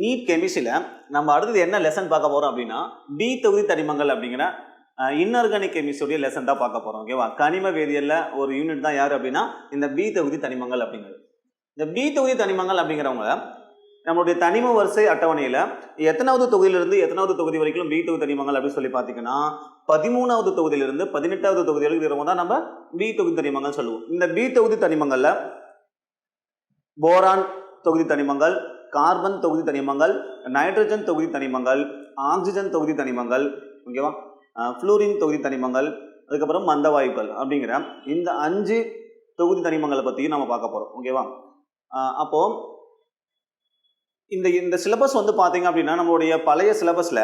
NEET கெமிஸ்ட்ரியில் நம்ம அடுத்தது என்ன லெசன் பார்க்க போகிறோம் அப்படின்னா பி தொகுதி தனிமங்கள் அப்படிங்கிற இன்ஆர்கானிக் கெமிஸ்ட்ரியுடைய லெசன் தான் பார்க்க போகிறோம் ஓகேவா கனிம வேதியியலில் ஒரு யூனிட் தான் யார் அப்படின்னா இந்த பி தொகுதி தனிமங்கள் அப்படிங்கிறது. இந்த பி தொகுதி தனிமங்கள் அப்படிங்கிறவங்க நம்மளுடைய தனிம வரிசை அட்டவணையில் எத்தனாவது தொகுதியிலிருந்து எத்தனாவது தொகுதி வரைக்கும் பி தொகுதி தனிமங்கள் அப்படின்னு சொல்லி பார்த்தீங்கன்னா பதிமூணாவது தொகுதியிலிருந்து பதினெட்டாவது தொகுதி வரைக்கும் இருக்கிறவங்க தான் நம்ம பி தொகுதி தனிமங்கள் சொல்லுவோம். இந்த பி தொகுதி தனிமங்களில் போரான் தொகுதி தனிமங்கள் கார்பன் தொகுதி தனிமங்கள் நைட்ரஜன் தொகுதி தனிமங்கள் ஆக்சிஜன் தொகுதி தனிமங்கள் ஓகேவா ஃப்ளூரின் தொகுதி தனிமங்கள் அதுக்கப்புறம் மந்த வாயுக்கள் அப்படிங்கிற இந்த அஞ்சு தொகுதி தனிமங்களை பற்றியும் நம்ம பார்க்க போகிறோம் ஓகேவா அப்போது அப்போ இந்த இந்த சிலபஸ் வந்து பார்த்தீங்க அப்படின்னா நம்மளுடைய பழைய சிலபஸில்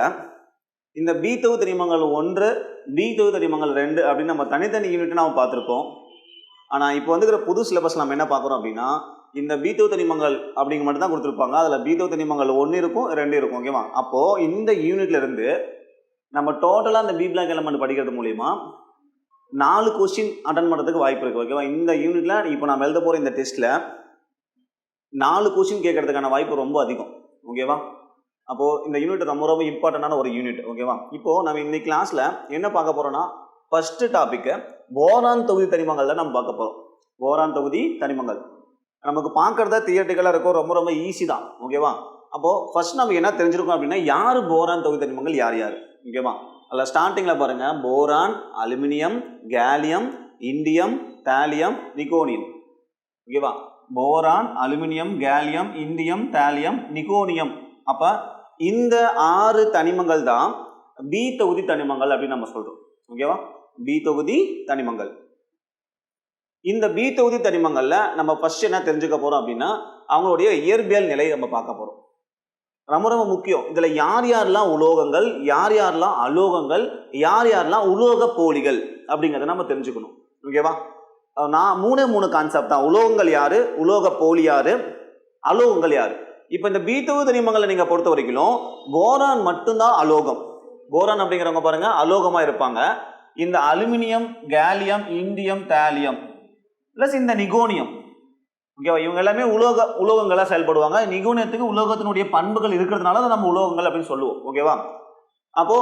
இந்த பி தொகு தனிமங்கள் ஒன்று பி தொகு தனிமங்கள் ரெண்டு அப்படின்னு நம்ம தனித்தனி யூனிட் நம்ம பார்த்துருப்போம். ஆனால் இப்போ வந்துக்கிற புது சிலபஸ் நம்ம என்ன பார்க்குறோம் அப்படின்னா இந்த பீத்தோ தனிமங்கள் அப்படிங்க மட்டும் தான் கொடுத்துருப்பாங்க. அதில் பீத்தோ தனிமங்கள் ஒன்று இருக்கும் ரெண்டு இருக்கும் ஓகேவா அப்போது இந்த யூனிட்ல இருந்து நம்ம டோட்டலாக இந்த பி பிளாக் எலமெண்ட் படிக்கிறது மூலிமா நாலு கொஸ்டின் அட்டன் பண்ணுறதுக்கு வாய்ப்பு இருக்குது ஓகேவா இந்த யூனிட்டில் இப்போ நான் எழுத போகிற இந்த டெஸ்ட்டில் நாலு கொஸ்டின் கேட்கறதுக்கான வாய்ப்பு ரொம்ப அதிகம் ஓகேவா அப்போது இந்த யூனிட் ரொம்ப ரொம்ப இம்பார்ட்டண்டான ஒரு யூனிட் ஓகேவா இப்போது நம்ம இந்த கிளாஸில் என்ன பார்க்க போகிறோம்னா ஃபஸ்ட்டு டாப்பிக்கு போரான் தொகுதி தனிமங்கள் தான் நம்ம பார்க்க போகிறோம் போரான் தொகுதி தனிமங்கள். நமக்கு பார்க்கறத தியேட்டிக்கலாக இருக்கும் ரொம்ப ரொம்ப ஈஸி தான். ஓகேவா அப்போது ஃபர்ஸ்ட் நம்ம என்ன தெரிஞ்சிருக்கோம் அப்படின்னா யார் போரான் தொகுதி தனிமங்கள் யார் யார்? ஓகேவா அதில் ஸ்டார்டிங்கில் பாருங்கள் boron aluminium gallium indium thallium நிக்கோனியம் ஓகேவா boron aluminium gallium indium thallium நிக்கோனியம் அப்போ இந்த ஆறு தனிமங்கள் தான் பி தொகுதி தனிமங்கள் அப்படின்னு நம்ம சொல்கிறோம் ஓகேவா பி தொகுதி தனிமங்கள். இந்த பி தொகுதி தனிமங்களில் நம்ம ஃபர்ஸ்ட் என்ன தெரிஞ்சுக்க போகிறோம் அப்படின்னா அவங்களுடைய இயற்பியல் நிலை நம்ம பார்க்க போகிறோம் ரொம்ப ரொம்ப முக்கியம். இதில் யார் யாரெல்லாம் உலோகங்கள் யார் யாரெல்லாம் அலோகங்கள் யார் யாரெல்லாம் உலோக போலிகள் அப்படிங்கிறத நம்ம தெரிஞ்சுக்கணும். ஓகேவா நான் மூணே மூணு கான்செப்ட் தான். உலோகங்கள் யாரு? உலோக போலி யாரு? அலோகங்கள் யாரு? இப்போ இந்த பி தொகுதி தனிமங்களை நீங்கள் பொறுத்த வரைக்கும் போரான் மட்டும்தான் அலோகம். போரான் அப்படிங்கிறவங்க பாருங்க அலோகமாக இருப்பாங்க. இந்த aluminium gallium indium thallium plus இந்த நிகோனியம். ஓகேவா இவங்க எல்லாமே உலோக உலோகங்களாக செயல்படுவாங்க. நிகோனியத்துக்கு உலோகத்தினுடைய பண்புகள் இருக்கிறதுனால அதை நம்ம உலோகங்கள் அப்படின்னு சொல்லுவோம். ஓகேவா அப்போ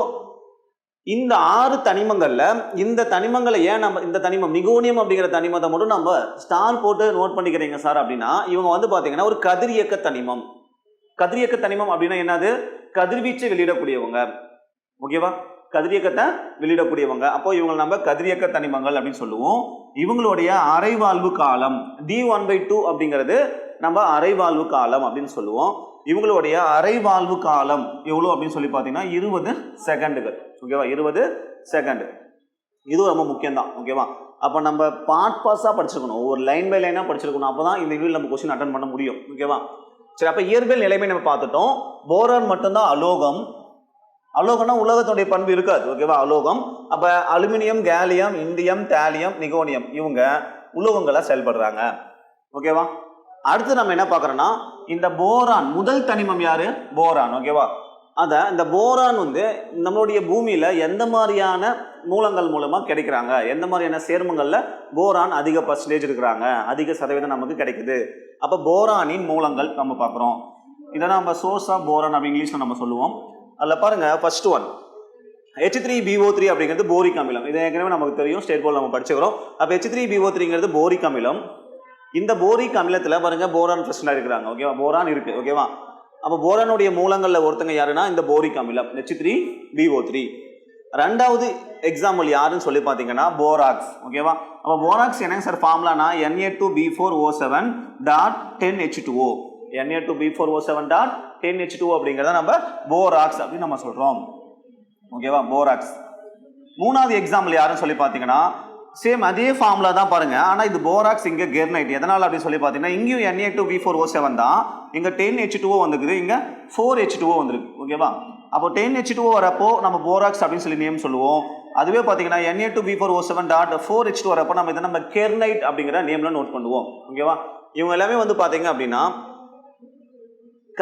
இந்த ஆறு தனிமங்களில் இந்த தனிமங்களை ஏன் நம்ம இந்த தனிமம் நிகோனியம் அப்படிங்கிற தனிமத்தை மட்டும் நம்ம ஸ்டார் போட்டு நோட் பண்ணிக்கிறீங்க சார் அப்படின்னா இவங்க வந்து பார்த்தீங்கன்னா ஒரு கதிரியக்க தனிமம். கதிரியக்க தனிமம் அப்படின்னா என்னது? கதிர்வீச்சை வெளியிடக்கூடியவங்க. ஓகேவா கதிரியக்கத்தை வெளியிடக்கூடியவங்க. அப்போ இவங்க நம்ம கதிரியக்க தனிமங்கள் அப்படின்னு சொல்லுவோம். இவங்களுடைய அரைவாழ்வு காலம் டி ஒன் பை டூ அப்படிங்கிறது நம்ம அரைவாழ்வு காலம் அப்படின்னு சொல்லுவோம். இவங்களுடைய அரைவாழ்வு காலம் எவ்வளோ அப்படின்னு சொல்லி பார்த்தீங்கன்னா இருபது செகண்டுகள். ஓகேவா இருபது செகண்டு. இது ரொம்ப முக்கியம்தான். ஓகேவா அப்போ நம்ம பார்ட் பாஸாக படிச்சிருக்கணும். ஒரு லைன் பை லைனாக படிச்சிருக்கணும். அப்போ தான் இந்த யூனிட் நம்ம கொஸ்டின் அட்டன் பண்ண முடியும். ஓகேவா சரி அப்போ இயற்பியல் நிலைமை நம்ம பார்த்துட்டோம். போரான் மட்டும்தான் அலோகம் அலோகம்னா உலகத்துடைய பண்பு இருக்காது ஓகேவா அலோகம் அப்ப அலுமினியம் கேலியம் இந்தியம் தேலியம் நிகோனியம் இவங்க உலோகங்களை செயல்படுறாங்க ஓகேவா அடுத்து நம்ம என்ன பார்க்குறோம்னா இந்த போரான் முதல் தனிமம் யாரு? போரான் ஓகேவா அதை இந்த போரான் வந்து நம்மளுடைய பூமியில் எந்த மாதிரியான மூலங்கள் மூலமாக கிடைக்கிறாங்க? எந்த மாதிரியான சேர்மங்களில் போரான் அதிக பர்சன்டேஜ் இருக்கிறாங்க? அதிக சதவீதம் நமக்கு கிடைக்குது. அப்போ போரானின் மூலங்கள் நம்ம பார்க்குறோம். இதை நம்ம சோர்ஸ் ஆஃப் போரான் அப்படி இங்கிலீஷில் நம்ம சொல்லுவோம். அதில் பாருங்கள் first one H three B O three அப்படிங்கிறது போரிக் அமிலம் இது ஏற்கனவே நமக்கு தெரியும் ஸ்டேட் போர்டில் நம்ம படிச்சுக்கிறோம். அப்போ ஹெச் த்ரீ பிஓ த்ரீங்கிறது போரிக் அமிலம் இந்த போரிக் அமிலத்தில் பாருங்க போரான் பிரச்சனை இருக்கிறாங்க. ஓகேவா போரான் இருக்குது ஓகேவா அப்போ போரானுடைய மூலங்களில் ஒருத்தங்க யாருன்னா இந்த போரிக் அமிலம் H three B O three ரெண்டாவது எக்ஸாம்பிள் யாருன்னு சொல்லி பார்த்தீங்கன்னா போராக்ஸ் ஓகேவா அப்போ போராக்ஸ் என்னங்க sir ஃபார்முலானா N A two B four O seven dot ten H two O N A two B four O seven dot ten H two அப்படிங்கிறத நம்ம borax அப்படின்னு நம்ம சொல்கிறோம் ஓகேவா போராக்ஸ் மூணாவது எக்ஸாம்பிள் யாருன்னு சொல்லி பார்த்தீங்கன்னா சேம் அதே ஃபார்முலா தான் பாருங்க. ஆனால் இது போராக்ஸ் இங்கே கெர்னைட் எதனால் அப்படின்னு சொல்லி பார்த்தீங்கன்னா இங்கேயும் N A two B four O seven தான். இங்கே டென் ஹெச் டூஓ வந்துருக்குது. இங்கே ஃபோர் ஹெச் டூஓ வந்திருக்கு. ஓகேவா அப்போ டென் ஹெச் டூஓ வரப்போ நம்ம போராக்ஸ் அப்படின்னு சொல்லி நேம் சொல்லுவோம். அதுவே பார்த்தீங்கன்னா N A two B four O seven dot four H two வரப்போ நம்ம இதை நம்ம கெர்னைட் அப்படிங்கிற நேமில் நோட் பண்ணுவோம். ஓகேவா இவங்க எல்லாமே வந்து பார்த்தீங்க அப்படின்னா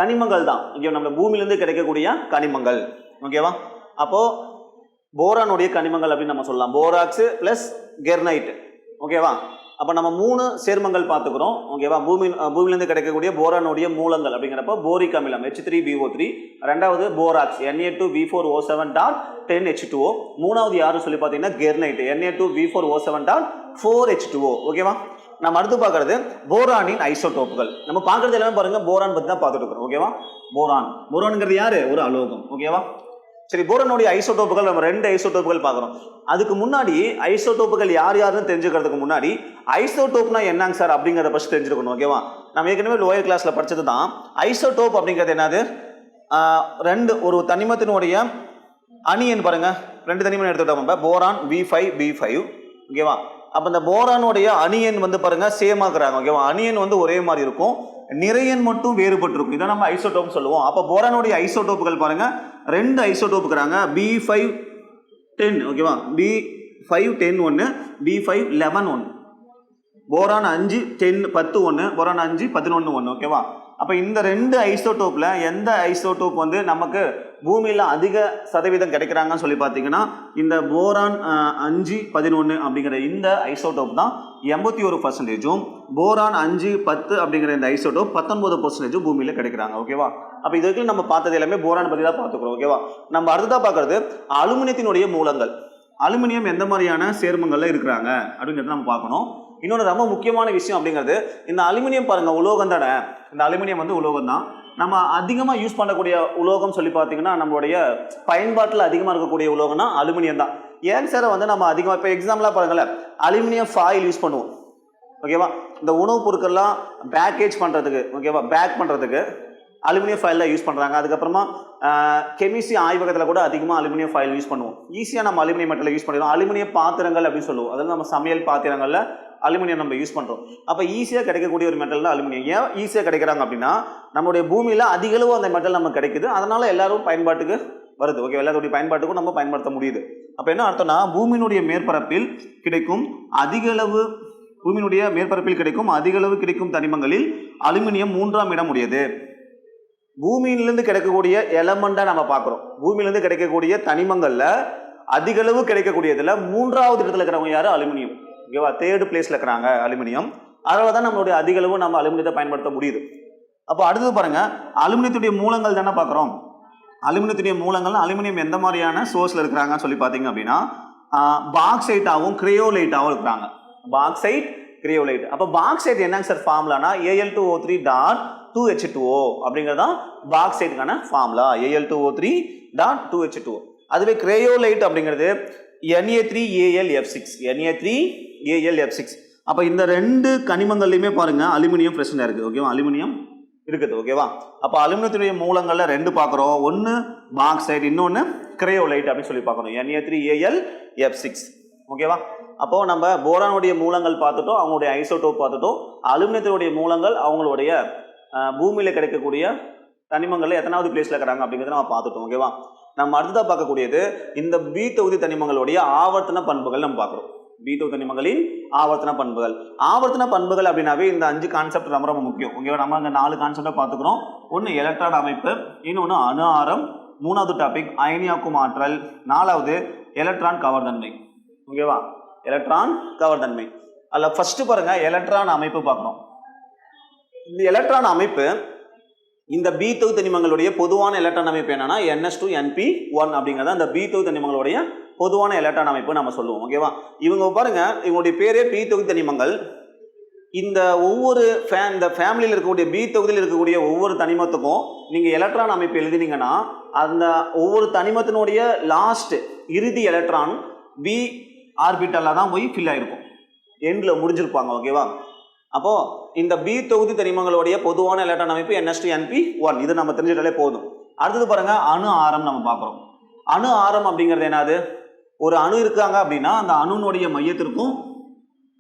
கனிமங்கள் தான். இங்கே நம்ம பூமியிலேருந்து கிடைக்கக்கூடிய கனிமங்கள். ஓகேவா அப்போது போரானுடைய கனிமங்கள் அப்படின்னு நம்ம சொல்லலாம். போராக்ஸு ப்ளஸ் கெர்னைட் ஓகேவா அப்போ நம்ம மூணு சேர்மங்கள் பார்த்துக்கிறோம். ஓகேவா பூமி பூமியிலேருந்து கிடைக்கக்கூடிய போரானுடைய மூலங்கள் அப்படிங்கிறப்ப போரிக் அமிலம் H three B O three ரெண்டாவது borax N A two B four O seven dot ten H two மூணாவது யாரும் சொல்லி பார்த்தீங்கன்னா kernite N A two B four O seven dot four H two ஓகேவா நம்ம அடுத்து பார்க்கறது போரானின் ஐசோடோப்புகள். நம்ம பார்க்கறது எல்லாமே பாருங்க போரான் பற்றி தான் பார்த்துட்டு இருக்கோம் ஓகேவா போரான். போரான்ங்கிறது யாரு? ஒரு அலோகம் ஓகேவா சரி போரானுடைய ஐசோடோப்புகள் நம்ம ரெண்டு ஐசோடோப்புகள் பார்க்குறோம். அதுக்கு முன்னாடி ஐசோடோப்புகள் யார் யாருன்னு தெரிஞ்சுக்கிறதுக்கு முன்னாடி ஐசோடோப்னா என்னங்க சார் அப்படிங்கிறத ஃபஸ்ட் தெரிஞ்சுக்கணும் ஓகேவா நம்ம ஏற்கனவே லோயர் கிளாஸில் படிச்சது தான். ஐசோடோப் அப்படிங்கிறது என்னது? ரெண்டு ஒரு தனிமத்தினுடைய அணியன் பாருங்க. ரெண்டு தனிமம் எடுத்துக்கிட்டோம் boron B five B five ஓகேவா அப்போ இந்த போரானுடைய அணியன் வந்து பாருங்க சேம் ஆக்குறாங்க ஓகேவா அணியன் வந்து ஒரே மாதிரி இருக்கும். நிறையன் மட்டும் வேறுபட்டிருக்கும். இதை நம்ம ஐசோடோப் சொல்லுவோம். அப்போ போரானுடைய ஐசோடோப்புகள் பாருங்கள் ரெண்டு ஐசோடோப்புக்குறாங்க பி ஃபைவ் டென் ஓகேவா பி ஃபைவ் டென் ஒன்று பி ஃபைவ் லெவன் ஒன்று போரான் அஞ்சு டென் பத்து ஒன்று போரான் அஞ்சு பதினொன்று ஒன்று ஓகேவா அப்போ இந்த ரெண்டு ஐசோடோப்பில் எந்த ஐசோடோப் வந்து நமக்கு பூமியில் அதிக சதவீதம் கிடைக்கிறாங்கன்னு சொல்லி பார்த்தீங்கன்னா இந்த போரான் அஞ்சு பதினொன்று அப்படிங்கிற இந்த ஐசோடோப் தான் எண்பத்தி ஒரு பர்சன்டேஜும் போரான் அஞ்சு பத்து அப்படிங்கிற இந்த ஐசோடோப் பத்தொன்பது பர்சன்டேஜும் பூமியில் கிடைக்கிறாங்க ஓகேவா அப்போ இது வரைக்கும் நம்ம பார்த்தது எல்லாமே போரான் பற்றி தான் பார்த்துக்கிறோம் ஓகேவா நம்ம அடுத்ததாக பார்க்குறது அலுமினியத்தினுடைய மூலங்கள். அலுமினியம் எந்த மாதிரியான சேர்மங்கள்ல இருக்கிறாங்க அப்படிங்கிறத நம்ம பார்க்கணும். இன்னொன்று ரொம்ப முக்கியமான விஷயம் அப்படிங்கிறது இந்த அலுமினியம் பாருங்கள் உலோகம் தானே? இந்த அலுமினியம் வந்து உலோகம் தான். நம்ம அதிகமாக யூஸ் பண்ணக்கூடிய உலோகம் சொல்லி பார்த்தீங்கன்னா நம்மளுடைய பயன்பாட்டில் அதிகமாக இருக்கக்கூடிய உலோகம்னா அலுமினியம் தான். ஏன் சார் வந்து நம்ம அதிகமாக இப்போ எக்ஸாம்பிளாக பாருங்களேன் அலுமினியம் ஃபாயில் யூஸ் பண்ணுவோம். ஓகேவா இந்த உணவுப் பொருட்கள்லாம் பேக்கேஜ் பண்ணுறதுக்கு ஓகேவா பேக் பண்ணுறதுக்கு அலுமினியம் ஃபைல் தான் யூஸ் பண்ணுறாங்க அதுக்கப்புறமா கெமிஸ்ட்ரி ஆய்வகத்தில் கூட அதிகமாக அலுமினியம் ஃபைல் யூஸ் பண்ணுவோம். ஈஸியாக நம்ம அலுமினியம் மெட்டலை யூஸ் பண்ணிடுவோம். அலுமினியம் பாத்திரங்கள் அப்படின்னு சொல்லுவோம். அதாவது நம்ம சமையல் பாத்திரங்களில் அலுமினியம் நம்ம யூஸ் பண்ணுறோம் அப்போ ஈஸியாக கிடைக்கக்கூடிய ஒரு மெட்டல் தான் அலுமினியம். ஏன் ஈஸியாக கிடைக்கிறாங்க அப்படின்னா நம்மளுடைய பூமியில் அதிகளவு அந்த மெட்டல் நமக்கு கிடைக்குது. அதனால் எல்லோரும் பயன்பாட்டுக்கு வருது. ஓகே எல்லாத்துடைய பயன்பாட்டுக்கும் நம்ம பயன்படுத்த முடியுது. அப்போ என்ன அர்த்தம்னா பூமியினுடைய மேற்பரப்பில் கிடைக்கும் அதிகளவு பூமியினுடைய மேற்பரப்பில் கிடைக்கும் அதிகளவு கிடைக்கும் தனிமங்களில் அலுமினியம் மூன்றாம் இடம் உடையது. பூமியிலிருந்து கிடைக்கக்கூடிய எலமெண்ட்டாக நம்ம பார்க்குறோம். பூமியிலேருந்து கிடைக்கக்கூடிய தனிமங்களில் அதிகளவு கிடைக்கக்கூடியதில் மூன்றாவது இடத்துல இருக்கிறவங்க யார்? அலுமினியம். ஓகேவா தேர்டு பிளேஸில் இருக்கிறாங்க அலுமினியம். அதனால தான் நம்மளுடைய அதிக அளவு நம்ம அலுமினியத்தை பயன்படுத்த முடியுது. அப்போ அடுத்தது பாருங்கள் அலுமினியத்துடைய மூலங்கள் தானே பார்க்குறோம்? அலுமினியத்துடைய மூலங்கள் அலுமினியம் எந்த மாதிரியான சோர்ஸில் இருக்கிறாங்கன்னு சொல்லி பார்த்தீங்க அப்படின்னா பாக்ஸைட்டாகவும் கிரையோலைட்டாகவும் இருக்கிறாங்க. பாக்ஸைட் கிரியோலைட் அப்போ பாக்ஸைட் என்னங்க sir ஃபார்முலானா A L two O three dot two H two O அப்படிங்கிறது தான் பாக்ஸைட்டுக்கான formula A L two O three dot two H two அதுவே கிரேயோலைட் அப்படிங்கிறது N A three A L F six N A three A L F six அப்போ இந்த ரெண்டு கனிமங்கள்லையுமே பாருங்கள் aluminium பிரச்சனை இருக்குது ஓகேவா அலுமினியம் இருக்குது. ஓகேவா அப்போ அலுமினியத்துடைய மூலங்களில் ரெண்டு பார்க்குறோம் ஒன்று பாக்சைட் இன்னொன்று கிரையோலைட் அப்படின்னு சொல்லி பார்க்குறோம் N A three A L F six ஓகேவா அப்போ நம்ம போரானுடைய மூலங்கள் பார்த்துட்டோம் அவங்களுடைய ஐசோடோப் பார்த்துட்டோம். அலுமினியத்தினுடைய மூலங்கள் அவங்களுடைய பூமியில் கிடைக்கக்கூடிய தனிமங்கள்ல எத்தனாவது பிளேஸில் இருக்கிறாங்க அப்படிங்கிறத நம்ம பார்த்துட்டோம். ஓகேவா நம்ம அடுத்ததாக பார்க்கக்கூடியது இந்த பி தொகுதி தனிமங்களுடைய ஆவர்த்தன பண்புகள் நம்ம பார்க்குறோம். பி தொகுதி தனிமங்களின் ஆவர்த்தன பண்புகள். ஆவர்த்தன பண்புகள் அப்படின்னாவே இந்த அஞ்சு கான்செப்ட் ரொம்ப ரொம்ப முக்கியம். ஓகேவா நம்ம அங்கே நாலு கான்செப்டை பார்த்துக்கிறோம். ஒன்று எலக்ட்ரான் அமைப்பு இன்னொன்று அணு ஆரம் மூணாவது டாபிக் அயனியாக்கும் ஆற்றல் நாலாவது எலக்ட்ரான் கவர்தன்மை ஓகேவா எலக்ட்ரான் கவர்தன்மை அதில் ஃபர்ஸ்ட் பாருங்க எலக்ட்ரான் அமைப்பு பார்க்கணும். இந்த எலக்ட்ரான் அமைப்பு இந்த பி தொகு தனிமங்களுடைய பொதுவான எலக்ட்ரான் அமைப்பு என்னன்னா என்எஸ் டூ என்பி ஒன் அப்படிங்கிறது அந்த பி தொகு தனிமங்களுடைய பொதுவான எலக்ட்ரான் அமைப்பு நம்ம சொல்லுவோம் ஓகேவா இவங்க பாருங்க இவங்களுடைய பேரே பி தொகுதி தனிமங்கள். இந்த ஒவ்வொரு ஃபே இந்த ஃபேமிலியில் இருக்கக்கூடிய பி தொகுதியில் இருக்கக்கூடிய ஒவ்வொரு தனிமத்துக்கும் நீங்கள் எலக்ட்ரான் அமைப்பு எழுதினீங்கன்னா அந்த ஒவ்வொரு தனிமத்தினுடைய லாஸ்ட் இறுதி எலக்ட்ரான் பி ஆர்பிட்டலில் தான் போய் ஃபில் ஆகிருக்கும் எண்டில் முடிஞ்சிருப்பாங்க ஓகேவா அப்போது இந்த பி தொகுதி தனிமங்களுடைய பொதுவான எலக்ட்ரான் அமைப்பு என்எஸ்டி என்பி ஒன் இது நம்ம தெரிஞ்சுட்டாலே போதும். அடுத்தது பாருங்கள் அணு ஆரம் நம்ம பார்க்குறோம். அணு ஆரம் அப்படிங்கிறது என்னது? ஒரு அணு இருக்காங்க அப்படின்னா அந்த அணுனுடைய மையத்திற்கும்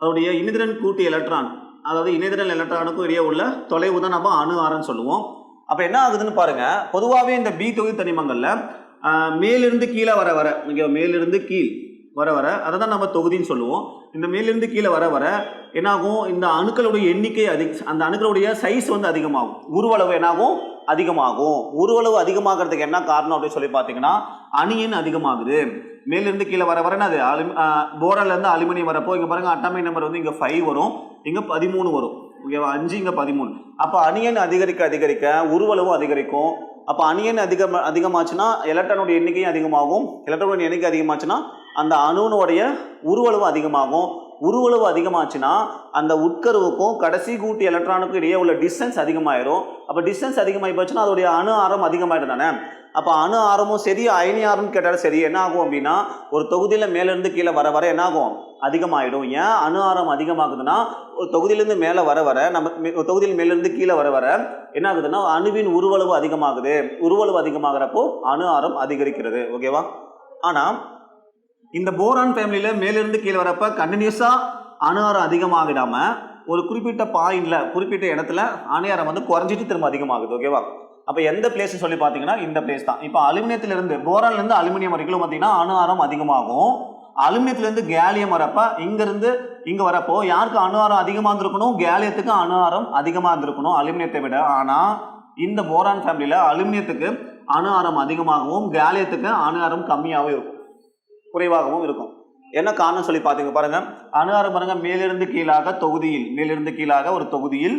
அதனுடைய இணைதிறன் கூட்டு எலக்ட்ரான் அதாவது இணைதிறன் எலக்ட்ரானுக்கும் இடையே உள்ள தொலைவு தான் நம்ம அணு ஆரன்னு சொல்லுவோம். அப்போ என்ன ஆகுதுன்னு பாருங்க. பொதுவாகவே இந்த பி தொகுதி தனிமங்களில் மேலிருந்து கீழே வர வர இங்கே மேலிருந்து கீழ் வர வர அதை தான் நம்ம தொகுதின்னு சொல்லுவோம். இந்த மேலிருந்து கீழே வர வர என்னாகும்? இந்த அணுக்களுடைய எண்ணிக்கை அதிக அந்த அணுக்களுடைய சைஸ் வந்து அதிகமாகும். உருவளவு என்னாகும்? அதிகமாகும். உருவளவு அதிகமாகிறதுக்கு என்ன காரணம் அப்படின்னு சொல்லி பார்த்தீங்கன்னா அணியின் அதிகமாகுது. மேலிருந்து கீழே வர வர அது அலு போராலேருந்து அலுமினியம் வரப்போ இங்கே பாருங்கள் அட்டாமிக் நம்பர் வந்து இங்கே ஃபைவ் வரும். இங்கே பதிமூணு வரும். ஓகேவா அஞ்சு இங்கே பதிமூணு. அப்போ அணியன் அதிகரிக்க அதிகரிக்க உருவளவும் அதிகரிக்கும். அப்போ அணியன் அதிகம் அதிகமாச்சுன்னா எலக்ட்ரானுடைய எண்ணிக்கையும் அதிகமாகும். எலக்ட்ரானுடைய எண்ணிக்கை அதிகமாச்சுன்னா அந்த அணுனுடைய உருவளவு அதிகமாகும். உருவளவு அதிகமாச்சுன்னா அந்த உட்கருவுக்கும் கடைசி கூட்டு எலக்ட்ரானுக்கும் இடையே உள்ள டிஸ்டன்ஸ் அதிகமாயிரும். அப்போ டிஸ்டன்ஸ் அதிகமாகி போச்சுன்னா அதோடைய அணு ஆரம் அதிகமாயிடும் தானே? அப்போ அணு ஆரமும் சரி அயனி ஆரம்னு கேட்டாலும் சரி என்ன ஆகும் அப்படின்னா ஒரு தொகுதியில் மேலேருந்து கீழே வர வர என்ன ஆகும்? அதிகமாகிடும் ஏன்? அணு ஆரம் அதிகமாகுதுன்னா ஒரு தொகுதியிலேருந்து மேலே வர வர நம்ம மே- தொகுதியில் மேலேருந்து கீழே வர வர என்ன ஆகுதுன்னா அணுவின் உருவளவு அதிகமாகுது. உருவளவு அதிகமாகிறப்போ அணு ஆரம் அதிகரிக்கிறது. ஓகேவா? ஆனால் இந்த போரான் ஃபேமிலியில் மேலிருந்து கீழே வரப்ப கண்டினியூஸாக அணுகாரம் அதிகமாகிடாமல் ஒரு குறிப்பிட்ட பாயிண்டில் குறிப்பிட்ட இடத்துல அணுகாரம் வந்து குறைஞ்சிட்டு திரும்ப அதிகமாகுது ஓகேவா அப்போ எந்த பிளேஸ் சொல்லி பார்த்தீங்கன்னா இந்த பிளேஸ் தான். இப்போ அலுமினியத்திலிருந்து போரான்லேருந்து அலுமினியம் வரைக்கும் பார்த்தீங்கன்னா அணுகாரம் அதிகமாகும். அலுமினியத்திலேருந்து கேலியம் வரப்போ இங்கேருந்து இங்கே வரப்போ யாருக்கு அணுகாரம் அதிகமாக இருந்திருக்கணும்? கேலியத்துக்கு அணுகாரம் அதிகமாக இருந்திருக்கணும் அலுமினியத்தை விட. ஆனால் இந்த போரான் ஃபேமிலியில் அலுமினியத்துக்கு அணு ஆரம் அதிகமாகவும் கேலியத்துக்கு அணுகாரம் கம்மியாகவும் இருக்கும். குறைவாகவும் இருக்கும். என்ன காரணம் சொல்லி பார்த்தீங்க பாருங்க. அணு ஆரம் பாருங்க மேலிருந்து கீழாக தொகுதியில் மேலிருந்து கீழாக ஒரு தொகுதியில்